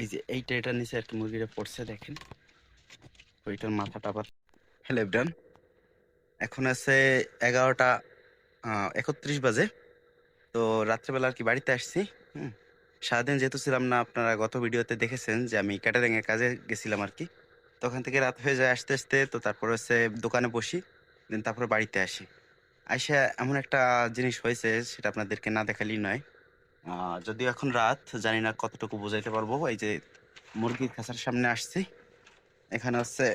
এই যে এইটা ট্রেটার নিচে আর কি মুরগিটা পড়ছে, দেখেন। ওইটার মাথাটা আবার হ্যালো এভরান এখন আছে এগারোটা একত্রিশ বাজে। তো রাত্রেবেলা আর কি বাড়িতে আসছি, হুম। সারাদিন যেহেতু ছিলাম না, আপনারা গত ভিডিওতে দেখেছেন যে আমি ক্যাটারিংয়ের কাজে গেছিলাম আর কি। তখন থেকে রাত হয়ে যায় আসতে আসতে, তো তারপরে হচ্ছে দোকানে বসি, দেন তারপরে বাড়িতে আসি। আইসা এমন একটা জিনিস হয়েছে, সেটা আপনাদেরকে না দেখালেই নয়। যদিও এখন রাত, জানি না কতটুকু বোঝাইতে পারব। এই যে মুরগির খাঁচার সামনে আসছি। এখানে হচ্ছে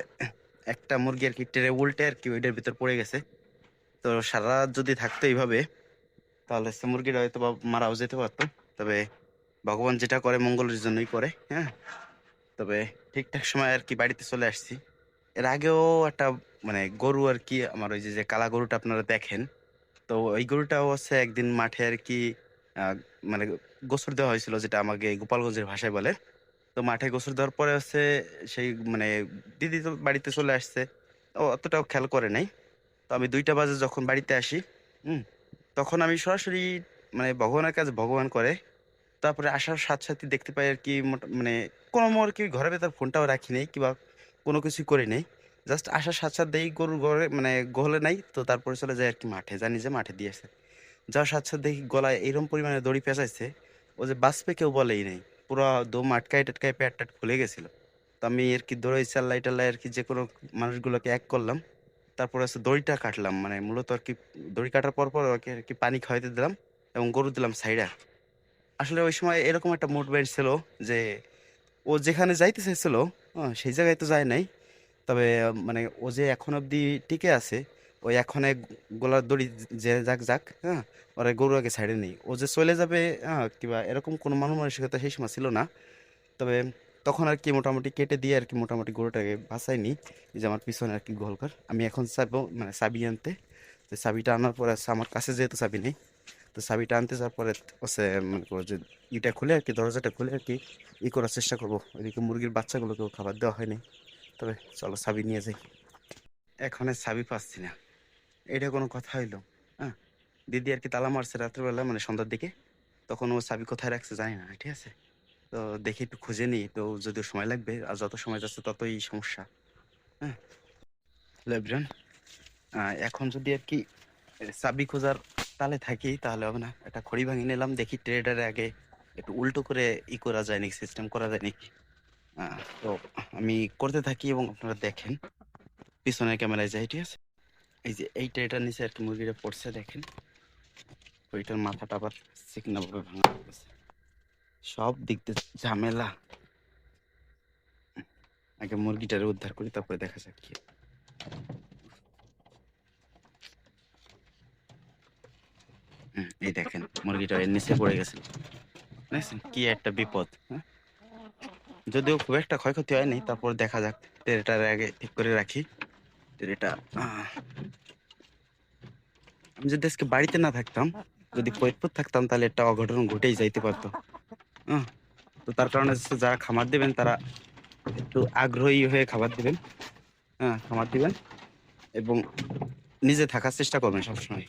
একটা মুরগি আর কি টেরে উল্টে আর কি ওইটার ভিতর পড়ে গেছে। তো সারা রাত যদি থাকতো এইভাবে, তাহলে হচ্ছে মুরগিটা হয়তো বা মারাও যেতে পারতো। তবে ভগবান যেটা করে মঙ্গলের জন্যই করে হ্যাঁ? তবে ঠিকঠাক সময় আর কি বাড়িতে চলে আসছি। এর আগেও একটা মানে গরু আর কি, আমার ওই যে কালা গরুটা আপনারা দেখেন। তো ওই গরুটাও হচ্ছে একদিন মাঠে আর কি মানে গোসর দেওয়া হয়েছিল, যেটা আমাকে গোপালগঞ্জের ভাষায় বলে। তো মাঠে গোসর দেওয়ার পরে হচ্ছে সেই মানে দিদি তো বাড়িতে চলে আসছে। অতটাও খেয়াল করে নাই। তো আমি দুইটা বাজে যখন বাড়িতে আসি, হুম, তখন আমি সরাসরি মানে ভগবানের কাছে ভগবান করে। তারপরে আসার সাথে সাথে দেখতে পাই আর কি মানে কোনো আর কি ঘরের ভেতর ফোনটাও রাখি নেই কিংবা কোনো কিছু করে নেই। জাস্ট আসার সাথে সাথে দেখি গরুর ঘরে মানে গোহলে নাই, তো তারপরে চলে যায় আর কি মাঠে। জানি যে মাঠে দিয়েছে যাওয়ার সাথে সাথে দেখি গলায় এইরকম পরিমাণে দড়ি পেঁচাইছে, ও যে বাঁচবে কেউ বলেই নাই। পুরো দম আটকায় টাটকায় প্যাট ট্যাট খুলে গেছিল। তো আমি আর কি দড়ি চাল্লাই টাল্লাই আর কি যে কোনো মানুষগুলোকে এক করলাম, তারপরে হচ্ছে দড়িটা কাটলাম। মানে মূলত আর কি দড়ি কাটার পর পর ওকে আর কি পানি খাওয়াইতে দিলাম এবং গরু দিলাম সাইডা আসলে ওই সময় এরকম একটা মুড ছিল যে ও যেখানে যাইতে চাইছিল সেই জায়গায় তো যায় নাই। তবে মানে ও যে এখন অবধি টিকে আছে ওই এক গোলার দড়ি যে যাক যাক হ্যাঁ ওরা গরু আগে ছাড়ে নেই। ও যে চলে যাবে হ্যাঁ কিংবা এরকম কোনো মানুষ মানসিকতা সেই সময় ছিল না। তবে তখন আর কি মোটামুটি কেটে দিয়ে আর কি মোটামুটি গরুটাকে বাঁচাইনি এই যে আমার পিছনে আর কি গোলকার আমি এখন চাইব মানে চাবি আনতে। তো চাবিটা আনার পরে আমার কাছে যেহেতু চাবি নেই, তো চাবিটা আনতে যাওয়ার পরে হচ্ছে, মনে যে ইটা খুলে আর কি, দরজাটা খুলে আর কি ই করার চেষ্টা করব। ওইদিকে মুরগির বাচ্চাগুলোকেও খাবার দেওয়া হয়নি। তবে চলো চাবি নিয়ে যাই। এখন চাবি পাচ্ছি না। এটা কোনো কথা হইল। হ্যাঁ? দিদি আর কি তালা মারছে রাত্রেবেলা মানে সন্ধ্যার দিকে। তখন ও চাবি কোথায় রাখছে জানি না, ঠিক আছে? তো দেখি একটু খুঁজে নিই, তো যদিও সময় লাগবে, আর যত সময় যাচ্ছে ততই সমস্যা। হ্যাঁ? এখন যদি আর কি চাবি খোঁজার তালে থাকি, তাহলে হবে না। একটা খড়ি ভাঙি নিলাম, দেখি ট্রেডারে আগে একটু উল্টো করে ই করা যায় নাকি সিস্টেম করা যায় নাকি? তো আমি করতে থাকি এবং আপনারা দেখেন। পিছনের ক্যামেরায় যাই, ঠিক আছে? এই যে এই ট্রেটার নিচে আর কি মুরগিটা পড়ছে, দেখেন। ওইটার মাথাটা আবার চিকনা ভাবে ভাঙা গেছে সব দিক দিয়ে ঝামেলা। আগে মুরগিটারে উদ্ধার করি, তারপরে দেখা যাক কি এই দেখেন, মুরগিটা এর নিচে পড়ে গেছে। দেখছেন কি একটা বিপদ হ্যাঁ? যদিও খুব একটা ক্ষয়ক্ষতি হয়নি, তারপর দেখা যাক ট্রেটার আগে ঠিক করে রাখি। আমি যদি আজকে বাড়িতে না থাকতাম, যদি ফরিদপুর থাকতাম, তাহলে একটা অঘটন ঘটেই যাইতে পারতো। হ্যাঁ তো তার কারণে যারা খামার দেবেন, তারা একটু আগ্রহী হয়ে খাবার দিবেন। হ্যাঁ খাবার দিবেন এবং নিজে থাকার চেষ্টা করবেন সবসময়।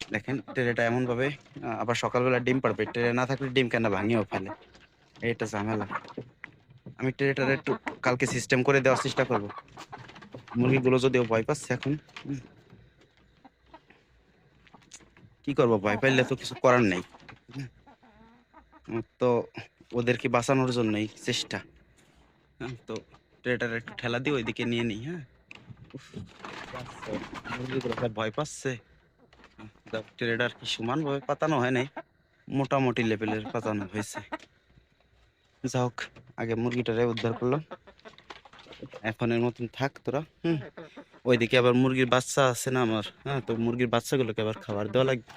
দেখেন ট্রেটা এমনভাবে আবার সকালবেলা ডিম পারবে ট্রে না থাকলে ডিম কেন ভাঙিয়েও ফেলে? এটা ঝামেলা। আমি ট্রেটার একটু কালকে সিস্টেম করে দেওয়ার চেষ্টা করব। মুরগিগুলো যদিও ভয় পাচ্ছে এখন কি করব, ভয় পাইলে তো কিছু করার নেই। তো ওদেরকে বাঁচানোর জন্যই চেষ্টা। হ্যাঁ তো ট্রেটার একটু ঠেলা দিয়ে ওইদিকে নিয়ে নিই হ্যাঁ? মুরগিগুলো ভয় পাচ্ছে। ট্রেডার কি সমানভাবে পাতানো হয় নাই, মোটামুটি লেভেলের পাতানো হয়েছে। যা হোক, আগে মুরগিটারে উদ্ধার করলাম। এখন এর মতন থাক তোরা, হুম? ওইদিকে আবার মুরগির বাচ্চা আছে না আমার হ্যাঁ? তো মুরগির বাচ্চাগুলোকে আবার খাবার দেওয়া লাগবে।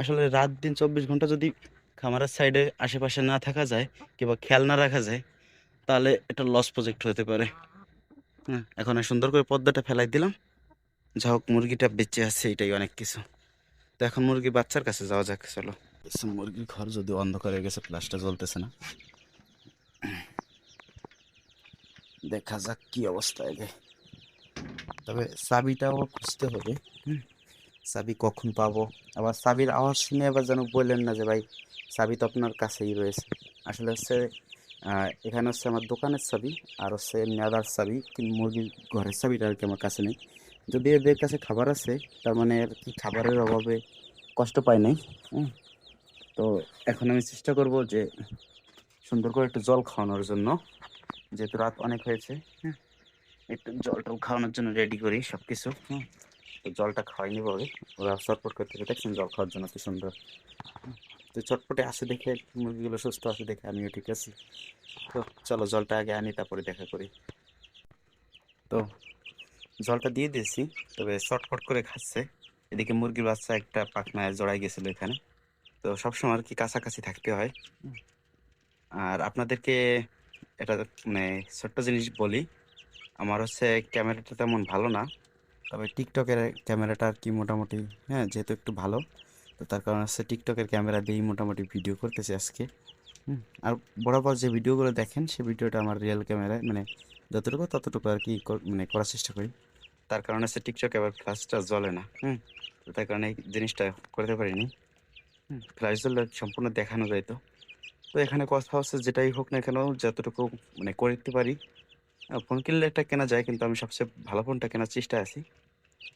আসলে রাত দিন চব্বিশ ঘণ্টা যদি খামারের সাইডে আশেপাশে না থাকা যায়, কিংবা খেয়াল না রাখা যায়, তাহলে এটা লস প্রজেক্ট হতে পারে। হ্যাঁ এখন সুন্দর করে পর্দাটা ফেলাই দিলাম। যা হোক, মুরগিটা বেঁচে আছে, এটাই অনেক কিছু। তো এখন মুরগি বাচ্চার কাছে যাওয়া যাক, চলো। মুরগির ঘর যদি অন্ধকার হয়ে গেছে ফ্ল্যাশটা জ্বলতেছে না? দেখা যাক কি অবস্থা আগে তবে চাবিটাও খুঁজতে হবে। চাবি কখন পাবো? আবার চাবির আওয়াজ শুনে আবার যেন বললেন না যে, ভাই, চাবি তো আপনার কাছেই রয়েছে। আসলে হচ্ছে এখানে হচ্ছে আমার দোকানের চাবি আর হচ্ছে নেদার চাবি মুরগির ঘরের চাবিটা আর কি আমার কাছে নেই। যদি এদের কাছে খাবার আছে, তার মানে আর কি খাবারের অভাবে কষ্ট পায় নাই। তো এখন আমি চেষ্টা করব যে সুন্দর করে একটু জল খাওয়ানোর জন্য। যেহেতু রাত অনেক হয়েছে হ্যাঁ একটু জল টল খাওয়ানোর জন্য রেডি করি সব কিছু হ্যাঁ তো জলটা খাওয়াই নিব আগে ওরা চটপট করতে করতে দেখছেন জল খাওয়ার জন্য কি সুন্দর। তো চটপটে আসে দেখে, মুরগিগুলো সুস্থ আছে দেখে আমিও ঠিক আছি। তো চলো জলটা আগে আনি, তারপরে দেখা করি। তো জলটা দিয়ে দিয়েছি, তবে চটপট করে খাচ্ছে। এদিকে মুরগির বাচ্চা একটা পাখনায় জড়াই গেছিল এখানে। তো সবসময় আর কি কাছাকাছি থাকতে হয়। আর আপনাদেরকে এটা মানে ছোট্ট জিনিস বলি। আমার হচ্ছে ক্যামেরাটা তেমন ভালো না। তবে টিকটকের ক্যামেরাটা আর কি মোটামুটি হ্যাঁ যেহেতু একটু ভালো, তো তার কারণে হচ্ছে টিকটকের ক্যামেরা দিয়েই মোটামুটি ভিডিও করতেছি আজকে। হুম, আর বরাবর যে ভিডিওগুলো দেখেন সেই ভিডিওটা আমার রিয়েল ক্যামেরায় মানে যতটুকু ততটুকু আর কি মানে করার চেষ্টা করি। তার কারণে হচ্ছে টিকটকে আবার ফ্ল্যাশটা জ্বলে না, হুম তার কারণে এই জিনিসটা করতে পারিনি। হুম ফ্ল্যাশ জ্বললে সম্পূর্ণ দেখানো যায় তো। তো এখানে কথা হচ্ছে যেটাই হোক না কেন, যতটুকু মানে করতে পারি ফোন কিনলে একটা কেনা যায়, কিন্তু আমি সবচেয়ে ভালো ফোনটা কেনার চেষ্টায় আছি।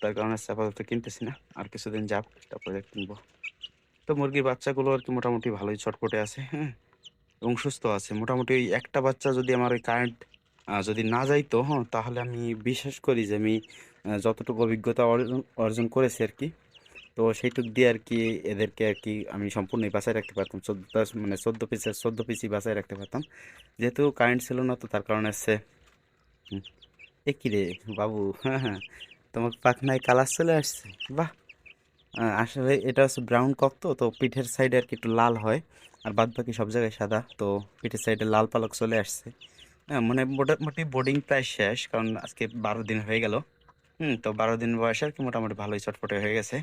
তার কারণে আপাতত কিনতেছি না, আর কিছুদিন যাক, তারপরে কিনবো। তো মুরগির বাচ্চাগুলো আর কি মোটামুটি ভালোই চটপটে আছে হ্যাঁ এবং সুস্থ আছে। মোটামুটি ওই একটা বাচ্চা যদি আমার ওই কারেন্ট যদি না যাইতো হ্যাঁ তাহলে আমি বিশ্বাস করি যে আমি যতটুকু অভিজ্ঞতা অর্জন অর্জন করেছি আর কি তো সেইটুক দিয়ে আর কি এদেরকে আর কি আমি সম্পূর্ণই বাঁচায় রাখতে পারতাম। চোদ্দ মানে চোদ্দ পিসের চোদ্দ পিসই বাঁচায় রাখতে পারতাম। যেহেতু কারেন্ট ছিল না, তো তার কারণে হচ্ছে এ কি রে বাবু হ্যাঁ হ্যাঁ তোমার পাখনায় কালার চলে আসছে, বাহ! আসলে এটা হচ্ছে ব্রাউন কক তো তো পিঠের সাইডে আর কি একটু লাল হয়, আর বাদ বাকি সব জায়গায় সাদা, তো পিঠের সাইডে লাল পালক চলে আসছে। হ্যাঁ মানে মোটামুটি বোর্ডিং প্রায় শেষ, কারণ আজকে বারো দিন হয়ে গেল। হুম, তো বারো দিন বয়সে আর কি মোটামুটি ভালোই চটপটে হয়ে গেছে।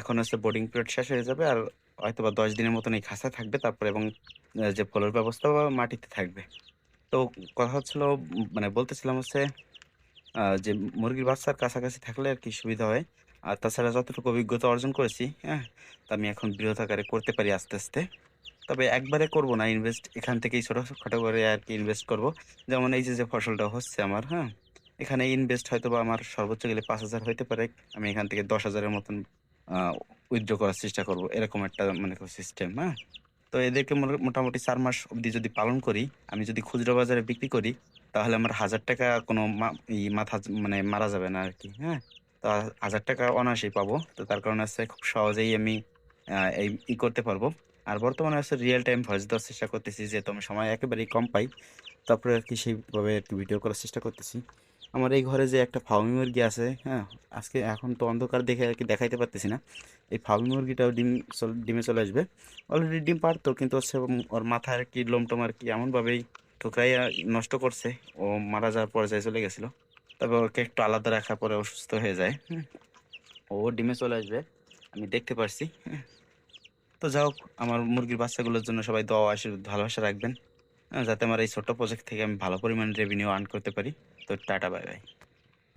এখন হচ্ছে বোর্ডিং পিরিয়ড শেষ হয়ে যাবে আর হয়তো বা দশ দিনের মতন এই খাঁচা থাকবে, তারপরে এবং যে ফলের ব্যবস্থা মাটিতে থাকবে। তো কথা হচ্ছিল মানে বলতেছিলাম হচ্ছে যে মুরগির বাচ্চার কাছাকাছি থাকলে আর কি সুবিধা হয়। আর তাছাড়া যতটুকু অভিজ্ঞতা অর্জন করেছি হ্যাঁ তা আমি এখন বৃহৎ আকারে করতে পারি আস্তে আস্তে। তবে একবারে করব না ইনভেস্ট এখান থেকেই ছোটোখাটো করে আর কি ইনভেস্ট করব। যেমন এই যে যে ফসলটা হচ্ছে আমার হ্যাঁ এখানে ইনভেস্ট হয়তো বা আমার সর্বোচ্চ গেলে পাঁচ হাজার হইতে পারে। আমি এখান থেকে দশ হাজারের মতন উইথড্র করার চেষ্টা করব, এরকম একটা মানে সিস্টেম হ্যাঁ? তো এদেরকে মোটামুটি চার মাস অবধি যদি পালন করি, আমি যদি খুচরো বাজারে বিক্রি করি, তাহলে আমার হাজার টাকা কোনো মাথা মানে মারা যাবে না আর কি হ্যাঁ? তো হাজার টাকা অনায়াসেই পাবো, তো তার কারণে হচ্ছে খুব সহজেই আমি এই ই করতে পারব। আর বর্তমানে হচ্ছে রিয়েল টাইম ভয়েস দেওয়ার চেষ্টা করতেছি, যেহেতু আমি সময় একেবারেই কম পাই, তারপরে আর কি সেইভাবে একটু ভিডিও করার চেষ্টা করতেছি। আমার এই ঘরে যে একটা ফার্মি মুরগি আছে হ্যাঁ আজকে এখন তো অন্ধকার দেখে আর কি দেখাইতে পারতেছি না। এই ফার্মি মুরগিটাও ডিম ডিমে চলে আসবে। অলরেডি ডিম পারতো কিন্তু উম ওর মাথায় আর কি লোমটোম আর কি এমনভাবেই ঠোকরাইয়া নষ্ট করছে। ও মারা যাওয়ার পর্যায়ে চলে গেছিল। তবে ওকে একটু আলাদা রাখার পরে অসুস্থ হয়ে যায়। ও ডিমে চলে আসবে আমি দেখতে পারছি। তো যাও আমার মুরগির বাচ্চাগুলোর জন্য সবাই দোয়া আশীর্বাদ ভালোবাসা রাখবেন হ্যাঁ, যাতে আমার এই ছোট্ট প্রজেক্ট থেকে আমি ভালো পরিমাণ রেভিনিউ আর্ন করতে পারি। তো টাটা বাই বাই।